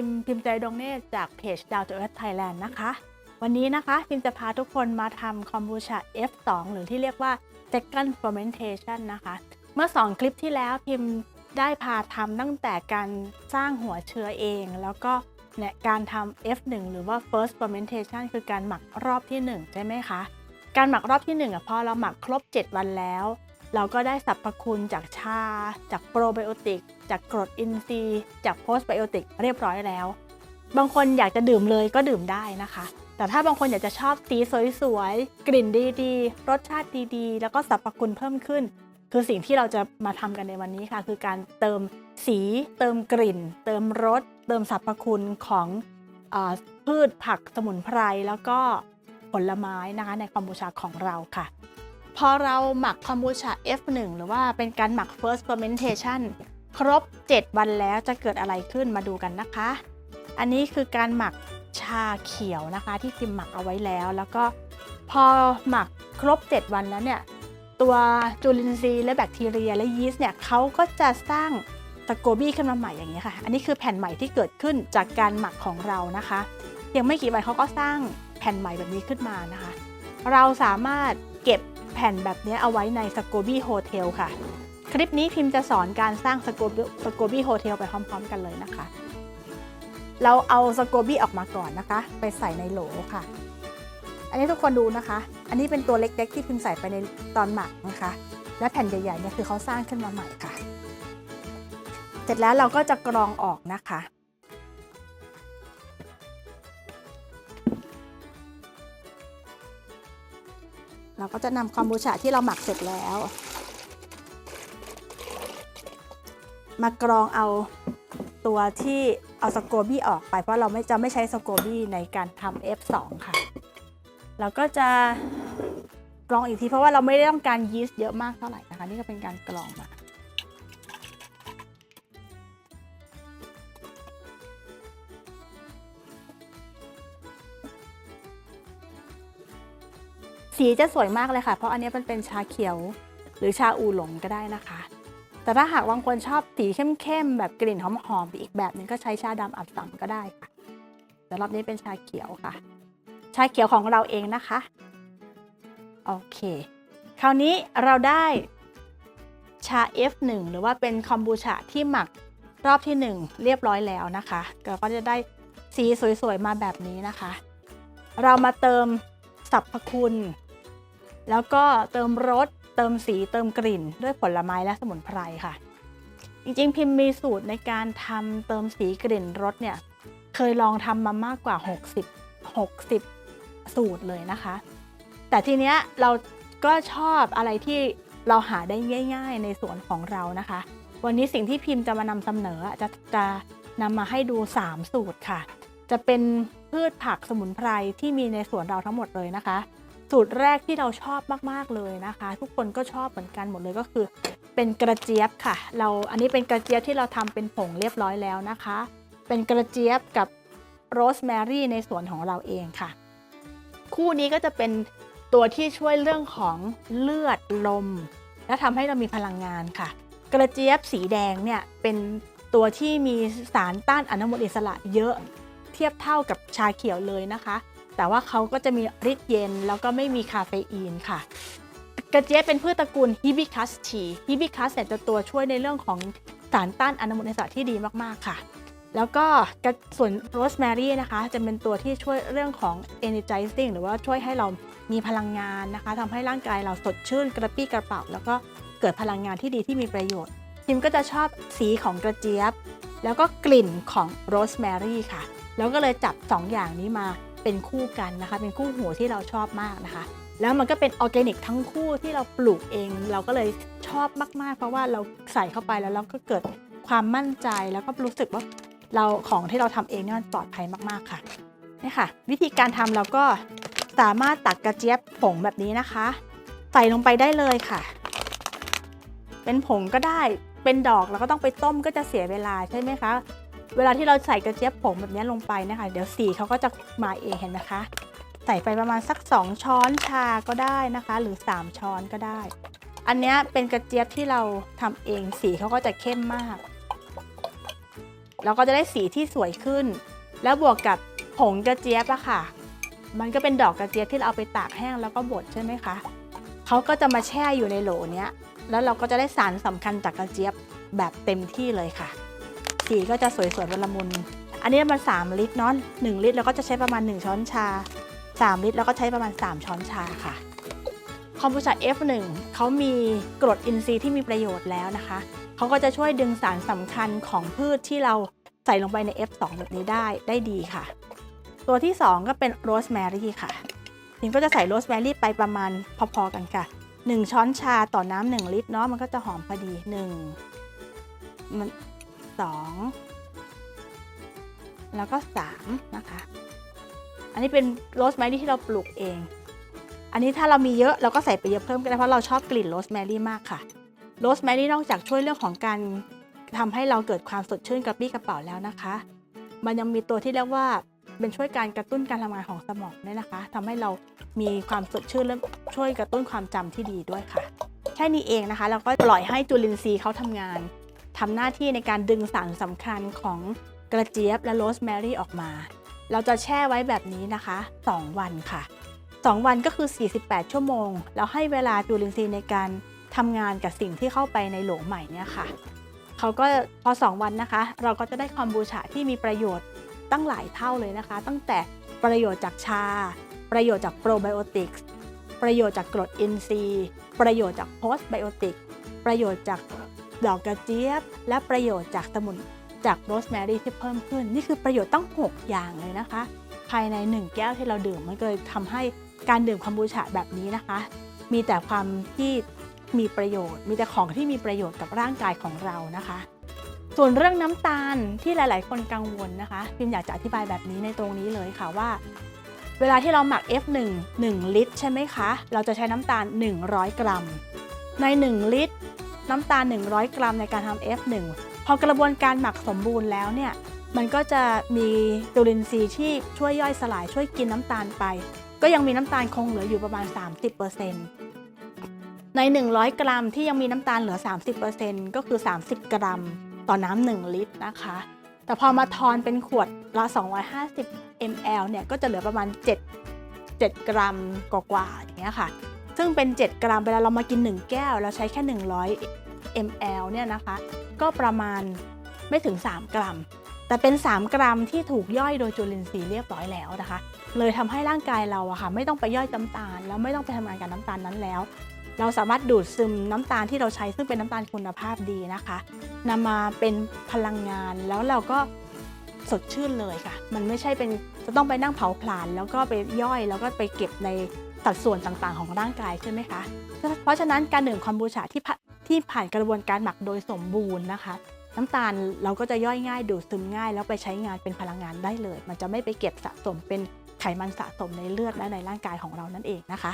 พิมพิมใจดงเนตจากเพจดาวตัวเอสไทยแลนด์นะคะ วันนี้นะคะพิมจะพาทุกคนมาทำคอมบูชา F2 หรือที่เรียกว่า second fermentation นะคะ เมื่อ 2 คลิปที่แล้วพิมได้พาทำตั้งแต่การสร้างหัวเชื้อเอง แล้วก็เนี่ยการทำ F1 หรือว่า first fermentation คือการหมักรอบที่ 1 ใช่ไหมคะ การหมักรอบที่1อะพอเราหมักครบ 7 วันแล้ว เราก็ได้สรรพคุณจากชา จากโปรไบโอติก จากกรดอินทรีย์ จากโพสไบโอติกเรียบร้อยแล้ว บางคนอยากจะดื่มเลยก็ดื่มได้นะคะ แต่ถ้าบางคนอยากจะชอบสีสวยๆ กลิ่นดีๆ รสชาติดีๆ แล้วก็สรรพคุณเพิ่มขึ้น คือสิ่งที่เราจะมาทำกันในวันนี้ค่ะ คือการเติมสีเติมกลิ่น เติมรส เติมสรรพคุณของอพืชผักสมุนไพรแล้วก็ผลไม้นะคะในคอมบูชาของเราค่ะ พอเราหมักคอมบูชา F1 หรือว่าเป็นการหมัก first fermentation ครบ 7 วันแล้วจะเกิดอะไรขึ้นมาดูกันนะคะ อันนี้คือการหมักชาเขียวนะคะ ที่พิมหมักเอาไว้แล้ว แล้วก็พอหมักครบ 7 วันแล้วเนี่ยตัวจุลินทรีย์และแบคทีเรียและยีสต์เนี่ยเขาก็จะสร้างสโกบี้ขึ้นมาใหม่อย่างนี้ค่ะ อันนี้คือแผ่นใหม่ที่เกิดขึ้นจากการหมักของเรานะคะ ยังไม่กี่วันเขาก็สร้างแผ่นใหม่แบบนี้ขึ้นมานะคะ เราสามารถเก็บ แผ่นแบบนี้เอาไว้ในสโกบี้โฮเทลค่ะ คลิปนี้พิมพ์จะสอนการสร้างสโกบี้สโกบี้โฮเทลไปพร้อม ๆ กันเลยนะคะ เราเอาสโกบี้ออกมาก่อนนะคะ ไปใส่ในโหลค่ะ อันนี้ทุกคนดูนะคะ อันนี้เป็นตัวเล็กๆ ที่พิมพ์ใส่ไปในตอนหมักนะคะ และแผ่นใหญ่ๆเนี่ยคือเขาสร้างขึ้นมาใหม่ค่ะ เสร็จแล้วเราก็จะกรองออกนะคะ เราก็จะนำคอมบูชาที่เราหมักเสร็จแล้ว มากรองเอาตัวที่เอาสโกบี้ออกไปเพราะเราไม่จะไม่ใช้สโกบี้ในการทำ F2 ค่ะ เราก็จะกรองอีกทีเพราะว่าเราไม่ได้ต้องการยีสต์เยอะมากเท่าไหร่นะคะ นี่ก็เป็นการกรองมา สีจะสวยมากเลยค่ะ เพราะอันนี้มันเป็นชาเขียว หรือชาอูหลงก็ได้นะคะ แต่ถ้าหากบางคนชอบสีเข้มๆแบบกลิ่นหอมๆอีกแบบหนึงก็ใช้ชาดำอัดสังก็ได้ค่ะแต่รอบนี้เป็นชาเขียวค่ะ ชาเขียวของเราเองนะคะโอเค คราวนี้เราได้ชา F1 หรือว่าเป็นคอมบูชาที่หมักรอบที่ 1 เรียบร้อยแล้วนะคะเราก็จะได้สีสวยๆมาแบบนี้นะคะ เรามาเติมสรรพคุณ แล้วก็เติมรส เติมสี เติมกลิ่น ด้วยผลไม้และสมุนไพรค่ะ จริงๆ พิมพ์มีสูตรในการทำเติมสีกลิ่นรสเนี่ย เคยลองทำมามากกว่า 60 60 สูตรเลยนะคะ แต่ทีเนี้ยเราก็ชอบอะไรที่เราหาได้ง่าย ๆ ในสวนของเรานะคะ วันนี้สิ่งที่พิมพ์จะมานำเสนอจะจะนำมาให้ดู 3 สูตรค่ะ จะเป็นพืชผักสมุนไพรที่มีในสวนเราทั้งหมดเลยนะคะ สูตรแรกที่เราชอบมากๆเลยนะคะ ทุกคนก็ชอบเหมือนกันหมดเลยก็คือ เป็นกระเจี๊ยบค่ะ เราอันนี้เป็นกระเจี๊ยบที่เราทำเป็นผงเรียบร้อยแล้วนะคะ เป็นกระเจี๊ยบกับโรสแมรี่ในสวนของเราเองค่ะ คู่นี้ก็จะเป็นตัวที่ช่วยเรื่องของเลือดลม และทำให้เรามีพลังงานค่ะ กระเจี๊ยบสีแดงเนี่ยเป็นตัวที่มีสารต้านอนุมูลอิสระเยอะ เทียบเท่ากับชาเขียวเลยนะคะ แต่ว่าเขาก็จะมีฤทธิ์เย็น แล้วก็ไม่มีคาเฟอีนค่ะ กระเจี๊ยบเป็นพืชตระกูลฮิบิคัสทีฮิบิคัสเนี่ยจะตัวช่วยในเรื่องของสารต้านอนุมูลอิสระที่ดีมากๆค่ะ แล้วก็กระส่วนโรสแมรี่นะคะ จะเป็นตัวที่ช่วยเรื่องของ energizing หรือว่าช่วยให้เรามีพลังงานนะคะทำให้ร่างกายเราสดชื่นกระปรี้กระเป๋า แล้วก็เกิดพลังงานที่ดีที่มีประโยชน์ทิมก็จะชอบสีของกระเจี๊ยบ แล้วก็กลิ่นของโรสแมรี่ค่ะ แล้วก็เลยจับ2อย่างนี้มา เป็นคู่กันนะคะ เป็นคู่หูที่เราชอบมากนะคะ แล้วมันก็เป็นออร์แกนิกทั้งคู่ที่เราปลูกเอง เราก็เลยชอบมากๆ เพราะว่าเราใส่เข้าไปแล้วเราก็เกิดความมั่นใจแล้วก็รู้สึกว่าเราของที่เราทำเองนี่มันปลอดภัยมากๆค่ะนี่ค่ะ วิธีการทำเราก็สามารถตักกระเจี๊ยบผงแบบนี้นะคะ ใส่ลงไปได้เลยค่ะ เป็นผงก็ได้เป็นดอกเราก็ต้องไปต้มก็จะเสียเวลาใช่ไหมคะ เวลาที่เราใส่กระเจี๊ยบผงแบบนี้ลงไปนะคะ เดี๋ยวสีเขาก็จะมาเองเห็นนะคะ ใส่ไปประมาณสัก 2 ช้อนชาก็ได้นะคะ หรือ 3 ช้อนก็ได้ อันนี้เป็นกระเจี๊ยบที่เราทำเองสีเขาก็จะเข้มมาก เราก็จะได้สีที่สวยขึ้น แล้วบวกกับผงกระเจี๊ยบอะค่ะ มันก็เป็นดอกกระเจี๊ยบที่เราเอาไปตากแห้งแล้วก็บดใช่ไหมคะเขาก็จะมาแช่อยู่ในโหลเนี้ยแล้วเราก็จะได้สารสำคัญจากกระเจี๊ยบแบบเต็มที่เลยค่ะ สีก็จะสวยๆละมุน อันนี้มัน 3 ลิตรเนาะ1ลิตรเราก็จะใช้ประมาณ 1 ช้อนชา 3 ลิตรแล้วก็ใช้ประมาณ 3 ช้อนชาค่ะคอมบูชา F1 เขามีกรดอินทรีย์ที่มีประโยชน์แล้วนะคะ เขาก็จะช่วยดึงสารสำคัญของพืชที่เราใส่ลงไปใน F2 แบบนี้ได้ได้ดีค่ะ ตัวที่ 2 ก็เป็นโรสแมรี่ค่ะพิมก็จะใส่โรสแมรี่ไปประมาณพอๆกันค่ะ 1 ช้อนชาต่อน้ำ1ลิตรเนาะมันก็จะหอมพอดี 1 มัน 2 แล้วก็ 3 นะคะ อันนี้เป็นโรสแมรี่ที่เราปลูกเอง อันนี้ถ้าเรามีเยอะเราก็ใส่ไปเยอะเพิ่มก็ได้เพราะเราชอบกลิ่นโรสแมรี่มากค่ะ โรสแมรี่นอกจากช่วยเรื่องของการทำให้เราเกิดความสดชื่นกระปรี้กระเป๋าแล้วนะคะ มันยังมีตัวที่เรียกว่าเป็นช่วยการกระตุ้นการทำงานของสมองด้วยนะคะทำให้เรามีความสดชื่นและช่วยกระตุ้นความจำที่ดีด้วยค่ะ แค่นี้เองนะคะ เราก็ปล่อยให้จุลินทรีย์เขาทำงาน ทำหน้าที่ในการดึงสารสำคัญของกระเจี๊ยบและโรสแมรี่ออกมา เราจะแช่ไว้แบบนี้นะคะ 2 วันค่ะ 2 วันก็คือ 48 ชั่วโมงแล้วให้เวลาจุลินทรีย์ในการทำงานกับสิ่งที่เข้าไปในโหลใหม่เนี่ยค่ะ เขาก็พอ 2 วันนะคะ เราก็จะได้คอมบูชาที่มีประโยชน์ตั้งหลายเท่าเลยนะคะ ตั้งแต่ประโยชน์จากชา ประโยชน์จากโปรไบโอติกส์ประโยชน์จากกรดอินทรีย์ ประโยชน์จากโพสไบโอติกประโยชน์จาก ดอกกระเจี๊ยบ และประโยชน์จากสมุนจากโรสแมรี่ที่เพิ่มขึ้น นี่คือประโยชน์ตั้ง 6 อย่างเลยนะคะ ภายใน 1 แก้วที่เราดื่มมันก็เลยทำให้การดื่มคอมบูชาแบบนี้นะคะ มีแต่ความที่มีประโยชน์ มีแต่ของที่มีประโยชน์กับร่างกายของเรานะคะ ส่วนเรื่องน้ำตาลที่หลาย ๆ คนกังวลนะคะพิมอยากจะอธิบายแบบนี้ในตรงนี้เลยค่ะว่า เวลาที่เราหมัก F1 1 ลิตร ใช่ไหมคะ เราจะใช้น้ำตาล 100 กรัม ใน 1 ลิตร น้ำตาล 100 กรัมในการทำ F1 พอกระบวนการหมักสมบูรณ์แล้วเนี่ยมันก็จะมีจุลินทรีย์ที่ช่วยย่อยสลายช่วยกินน้ำตาลไป ก็ยังมีน้ำตาลคงเหลืออยู่ประมาณ 30%ใน 100 กรัมที่ยังมีน้ำตาลเหลือ 30%ก็คือ 30 กรัม ต่อน้ำ1ลิตรนะคะ แต่พอมาทอนเป็นขวดละ 250 ml เนี่ยก็จะเหลือประมาณ 7 7 กรัมกว่าๆอย่างเงี้ยค่ะ ซึ่งเป็น 7 กรัมเวลาเรามากิน 1 แก้ว เราใช้แค่ 100 ml เนี่ยนะคะ ก็ประมาณไม่ถึง 3 กรัม แต่เป็น 3 กรัมที่ถูกย่อยโดยจุลินทรีย์เรียบร้อยแล้วนะคะ เลยทำให้ร่างกายเราอะค่ะไม่ต้องไปย่อยน้ำตาล แล้วไม่ต้องไปทำงานกับน้ำตาลนั้นแล้ว เราสามารถดูดซึมน้ำตาลที่เราใช้ซึ่งเป็นน้ำตาลคุณภาพดีนะคะนำมาเป็นพลังงานแล้วเราก็สดชื่นเลยค่ะ มันไม่ใช่เป็นจะต้องไปนั่งเผาผลาญแล้วก็ไปย่อยแล้วก็ไปเก็บใน สัดส่วนต่างๆ ของร่างกายใช่ไหมคะ เพราะฉะนั้นการดื่มคอมบูชาที่ผ่าที่ผ่านกระบวนการหมักโดยสมบูรณ์นะคะ น้ำตาลเราก็จะย่อยง่ายดูดซึมง่าย แล้วไปใช้งานเป็นพลังงานได้เลย มันจะไม่ไปเก็บสะสมเป็นไขมันสะสมในเลือดและในร่างกายของเรานั่นเองนะคะ